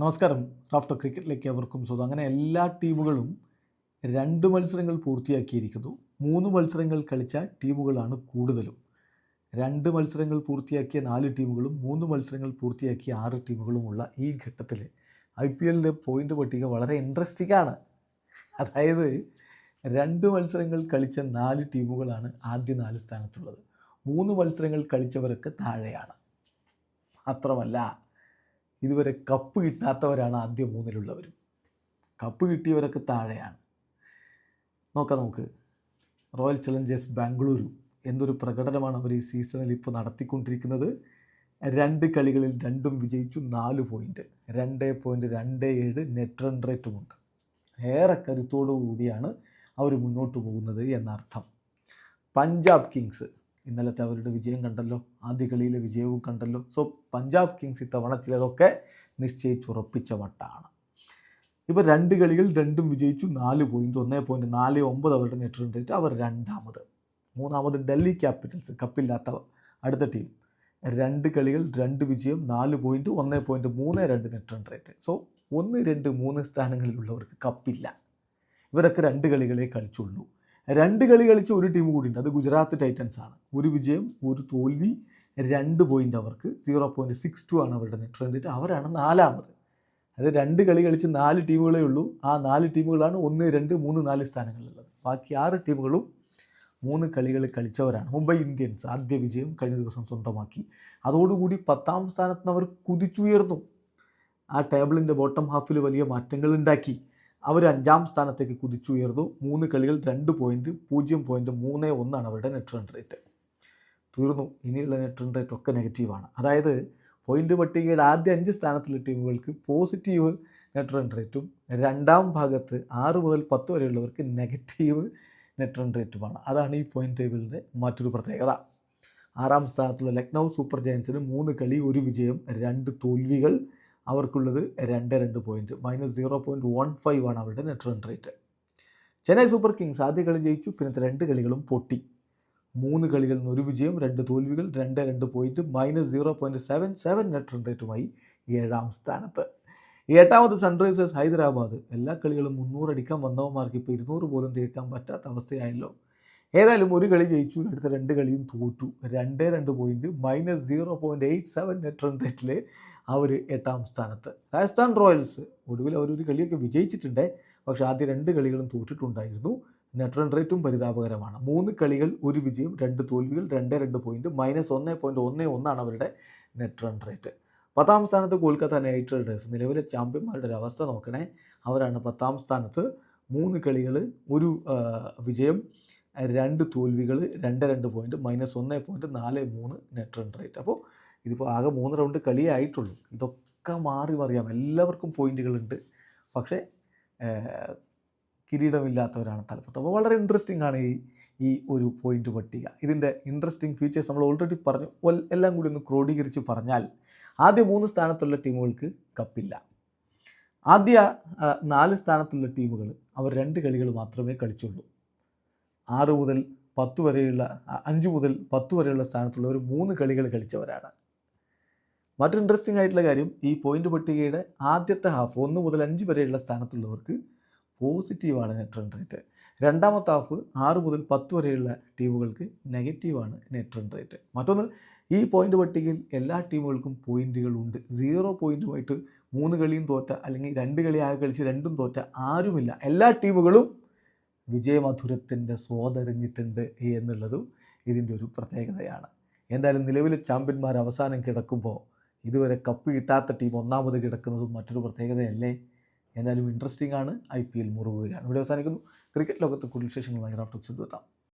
നമസ്കാരം. റാഫ്റ്റർ ക്രിക്കറ്റിലേക്ക് അവർക്കും സ്വന്തം അങ്ങനെ എല്ലാ ടീമുകളും രണ്ട് മത്സരങ്ങൾ പൂർത്തിയാക്കിയിരിക്കുന്നു. മൂന്ന് മത്സരങ്ങൾ കളിച്ച ടീമുകളാണ് കൂടുതലും. രണ്ട് മത്സരങ്ങൾ പൂർത്തിയാക്കിയ നാല് ടീമുകളും മൂന്ന് മത്സരങ്ങൾ പൂർത്തിയാക്കിയ ആറ് ടീമുകളുമുള്ള ഈ ഘട്ടത്തിൽ ഐ പി എല്ലിന്റെ പോയിന്റ് പട്ടിക വളരെ ഇൻട്രസ്റ്റിംഗ് ആണ്. അതായത് രണ്ട് മത്സരങ്ങൾ കളിച്ച നാല് ടീമുകളാണ് ആദ്യ നാല് സ്ഥാനത്തുള്ളത്. മൂന്ന് മത്സരങ്ങൾ കളിച്ചവരൊക്കെ താഴെയാണ്. മാത്രമല്ല ഇതുവരെ കപ്പ് കിട്ടാത്തവരാണ് ആദ്യ മൂന്നിലുള്ളവരും. കപ്പ് കിട്ടിയവരൊക്കെ താഴെയാണ്. നോക്കാം നമുക്ക്. റോയൽ ചലഞ്ചേഴ്സ് ബാംഗ്ലൂരു എന്തൊരു പ്രകടനമാണ് അവർ ഈ സീസണിൽ ഇപ്പോൾ നടത്തിക്കൊണ്ടിരിക്കുന്നത്. രണ്ട് കളികളിൽ രണ്ടും വിജയിച്ചു നാല് പോയിന്റ് രണ്ട് പോയിന്റ് രണ്ട് ഏഴ് നെറ്റ് റൺ റേറ്റുമുണ്ട് ഏറെ കരുത്തോടു കൂടിയാണ് അവർ മുന്നോട്ട് പോകുന്നത് എന്നർത്ഥം. പഞ്ചാബ് കിങ്സ് ഇന്നലത്തെ അവരുടെ വിജയം കണ്ടല്ലോ. ആദ്യ കളിയിലെ വിജയവും കണ്ടല്ലോ. സോ പഞ്ചാബ് കിങ്സ് ഇത്തവണ ചിലതൊക്കെ നിശ്ചയിച്ചുറപ്പിച്ച വട്ടാണ്. ഇപ്പോൾ രണ്ട് കളികൾ രണ്ടും വിജയിച്ചു നാല് പോയിന്റ് ഒന്നേ പോയിന്റ് നാല് ഒമ്പത് അവരുടെ നെറ്റ് റൺ റേറ്റ് അവർ രണ്ടാമത്. മൂന്നാമത് ഡൽഹി ക്യാപിറ്റൽസ് കപ്പില്ലാത്ത അടുത്ത ടീം രണ്ട് കളികൾ രണ്ട് വിജയം നാല് പോയിന്റ് ഒന്നേ പോയിന്റ് മൂന്ന് രണ്ട് നെറ്റ് റൺ റേറ്റ് സോ ഒന്ന് രണ്ട് മൂന്ന് സ്ഥാനങ്ങളിലുള്ളവർക്ക് കപ്പില്ല. ഇവരൊക്കെ രണ്ട് കളികളെ കളിച്ചുള്ളൂ. രണ്ട് കളി കളിച്ച ഒരു ടീം കൂടിയുണ്ട് അത് ഗുജറാത്ത് ടൈറ്റൻസ് ആണ്. ഒരു വിജയം ഒരു തോൽവി രണ്ട് പോയിന്റ് അവർക്ക്. സീറോ പോയിന്റ് സിക്സ് ടു ആണ് അവരുടെ നെറ്റ് റൺ അവരാണ് നാലാമത്. അത് രണ്ട് കളി കളിച്ച് നാല് ടീമുകളേ ഉള്ളൂ. ആ നാല് ടീമുകളാണ് ഒന്ന് രണ്ട് മൂന്ന് നാല് സ്ഥാനങ്ങളിലുള്ളത്. ബാക്കി ആറ് ടീമുകളും മൂന്ന് കളികൾ കളിച്ചവരാണ്. മുംബൈ ഇന്ത്യൻസ് ആദ്യ വിജയം കഴിഞ്ഞ ദിവസം സ്വന്തമാക്കി. അതോടുകൂടി പത്താം സ്ഥാനത്ത് നിന്ന് അവർ കുതിച്ചുയർന്നു. ആ ടേബിളിന്റെ ബോട്ടം ഹാഫിൽ വലിയ മാറ്റങ്ങൾ ഉണ്ടാക്കി. അവർ അഞ്ചാം സ്ഥാനത്തേക്ക് കുതിച്ചുയർന്നു. മൂന്ന് കളികൾ രണ്ട് പോയിന്റ് പൂജ്യം പോയിന്റ് മൂന്ന് ഒന്നാണ് അവരുടെ നെറ്റ് റൺ റേറ്റ് തീർന്നു. ഇനിയുള്ള നെറ്റ് റൺ റേറ്റ് ഒക്കെ നെഗറ്റീവാണ് അതായത് പോയിന്റ് പട്ടികയുടെ ആദ്യ അഞ്ച് സ്ഥാനത്തുള്ള ടീമുകൾക്ക് പോസിറ്റീവ് നെറ്റ് റൺ റേറ്റും രണ്ടാം ഭാഗത്ത് ആറ് മുതൽ പത്ത് വരെയുള്ളവർക്ക് നെഗറ്റീവ് നെറ്റ് റൺ റേറ്റുമാണ് അതാണ് ഈ പോയിന്റ് ടേബിളിന്റെ മറ്റൊരു പ്രത്യേകത. ആറാം സ്ഥാനത്തുള്ള ലക്നൗ സൂപ്പർ ജയൻസിന് മൂന്ന് കളി ഒരു വിജയം രണ്ട് തോൽവികൾ അവർക്കുള്ളത് രണ്ട് രണ്ട് point minus zero point one five ആണ് അവരുടെ net run rate Chennai Super Kings ആദ്യ കളി ജയിച്ചു പിന്നത്തെ രണ്ട് കളികളും പൊട്ടി. മൂന്ന് കളികളിൽ നിന്ന് ഒരു വിജയം രണ്ട് തോൽവികൾ രണ്ട് രണ്ട് point minus zero point seven seven net run റേറ്റുമായി ഏഴാം സ്ഥാനത്ത്. എട്ടാമത് സൺറൈസേഴ്സ് ഹൈദരാബാദ്. എല്ലാ കളികളും മുന്നൂറ് അടിക്കാൻ വന്നവന്മാർക്ക് ഇപ്പോൾ ഇരുന്നൂറ് പോലും തീർക്കാൻ പറ്റാത്ത അവസ്ഥയായല്ലോ. ഏതായാലും ഒരു കളി ജയിച്ചു അടുത്ത രണ്ട് കളിയും തോറ്റു. രണ്ട് രണ്ട് point minus zero point eight seven net run റേറ്റിൽ അവർ എട്ടാം സ്ഥാനത്ത്. രാജസ്ഥാൻ റോയൽസ് ഒടുവിൽ അവരൊരു കളിയൊക്കെ വിജയിച്ചിട്ടുണ്ട്. പക്ഷെ ആദ്യ രണ്ട് കളികളും തോറ്റിട്ടുണ്ടായിരുന്നു. നെറ്റ് റൺ റേറ്റും പരിതാപകരമാണ്. മൂന്ന് കളികൾ ഒരു വിജയം രണ്ട് തോൽവികൾ രണ്ട് രണ്ട് പോയിന്റ് മൈനസ് ഒന്ന് പോയിന്റ് ഒന്ന് ഒന്നാണ് അവരുടെ നെറ്റ് റൺ റേറ്റ് പത്താം സ്ഥാനത്ത് കൊൽക്കത്ത നൈറ്റ് റൈഡേഴ്സ് നിലവിലെ ചാമ്പ്യന്മാരുടെ ഒരു അവസ്ഥ നോക്കണേ. അവരാണ് പത്താം സ്ഥാനത്ത് മൂന്ന് കളികൾ ഒരു വിജയം രണ്ട് തോൽവികൾ രണ്ട് രണ്ട് പോയിന്റ് മൈനസ് ഒന്ന് പോയിന്റ് നാല് മൂന്ന് നെറ്റ് റൺ റേറ്റ് അപ്പോൾ ഇതിപ്പോൾ ആകെ മൂന്ന് റൗണ്ട് കളിയായിട്ടുള്ളൂ ഇതൊക്കെ മാറി മറിയാം. എല്ലാവർക്കും പോയിന്റുകളുണ്ട്. പക്ഷേ കിരീടമില്ലാത്തവരാണ് തലപ്പത്ത്. അപ്പോൾ വളരെ ഇൻട്രസ്റ്റിംഗ് ആണ് ഈ ഈ ഒരു പോയിന്റ് പട്ടിക. ഇതിന്റെ ഇൻട്രസ്റ്റിംഗ് ഫീച്ചേഴ്സ് നമ്മൾ ഓൾറെഡി പറഞ്ഞു. എല്ലാം കൂടി ഒന്ന് ക്രോഡീകരിച്ച് പറഞ്ഞാൽ ആദ്യ മൂന്ന് സ്ഥാനത്തുള്ള ടീമുകൾക്ക് കപ്പില്ല ആദ്യ നാല് സ്ഥാനത്തുള്ള ടീമുകൾ അവർ രണ്ട് കളികൾ മാത്രമേ കളിച്ചുള്ളൂ. ആറ് മുതൽ പത്ത് വരെയുള്ള അഞ്ച് മുതൽ പത്ത് വരെയുള്ള സ്ഥാനത്തുള്ളവർ മൂന്ന് കളികൾ കളിച്ചവരാണ്. മറ്റൊരു ഇൻട്രസ്റ്റിംഗ് ആയിട്ടുള്ള കാര്യം ഈ പോയിന്റ് പട്ടികയുടെ ആദ്യത്തെ ഹാഫ് ഒന്ന് മുതൽ അഞ്ച് വരെയുള്ള സ്ഥാനത്തുള്ളവർക്ക് പോസിറ്റീവാണ് നെറ്റ് റൺ റേറ്റ് രണ്ടാമത്തെ ഹാഫ് ആറ് മുതൽ പത്ത് വരെയുള്ള ടീമുകൾക്ക് നെഗറ്റീവാണ് നെറ്റ് റൺ റേറ്റ് മറ്റൊന്ന് ഈ പോയിന്റ് പട്ടികയിൽ എല്ലാ ടീമുകൾക്കും പോയിന്റുകളുണ്ട് സീറോ പോയിന്റുമായിട്ട് മൂന്ന് കളിയും തോറ്റ അല്ലെങ്കിൽ രണ്ട് കളി ആകെ കളിച്ച് രണ്ടും തോറ്റ ആരുമില്ല. എല്ലാ ടീമുകളും വിജയമധുരത്തിന്റെ സ്വാതറിഞ്ഞിട്ടുണ്ട് എന്നുള്ളതും ഇതിന്റെ ഒരു പ്രത്യേകതയാണ്. എന്തായാലും നിലവിലെ ചാമ്പ്യന്മാർ അവസാനം കിടക്കുമ്പോൾ ഇതുവരെ കപ്പ് കിട്ടാത്ത ടീം ഒന്നാമത് കിടക്കുന്നതും മറ്റൊരു പ്രത്യേകതയല്ലേ? എന്തായാലും ഇൻട്രസ്റ്റിംഗ് ആണ്. ഐ പി എൽ മുറുകുകയാണ് ഇവിടെ അവസാനിക്കുന്നു. ക്രിക്കറ്റ് ലോകത്ത് കൂടുതൽ വിശേഷങ്ങളുമായി റാഫ്റ്റോക്സ് എത്താം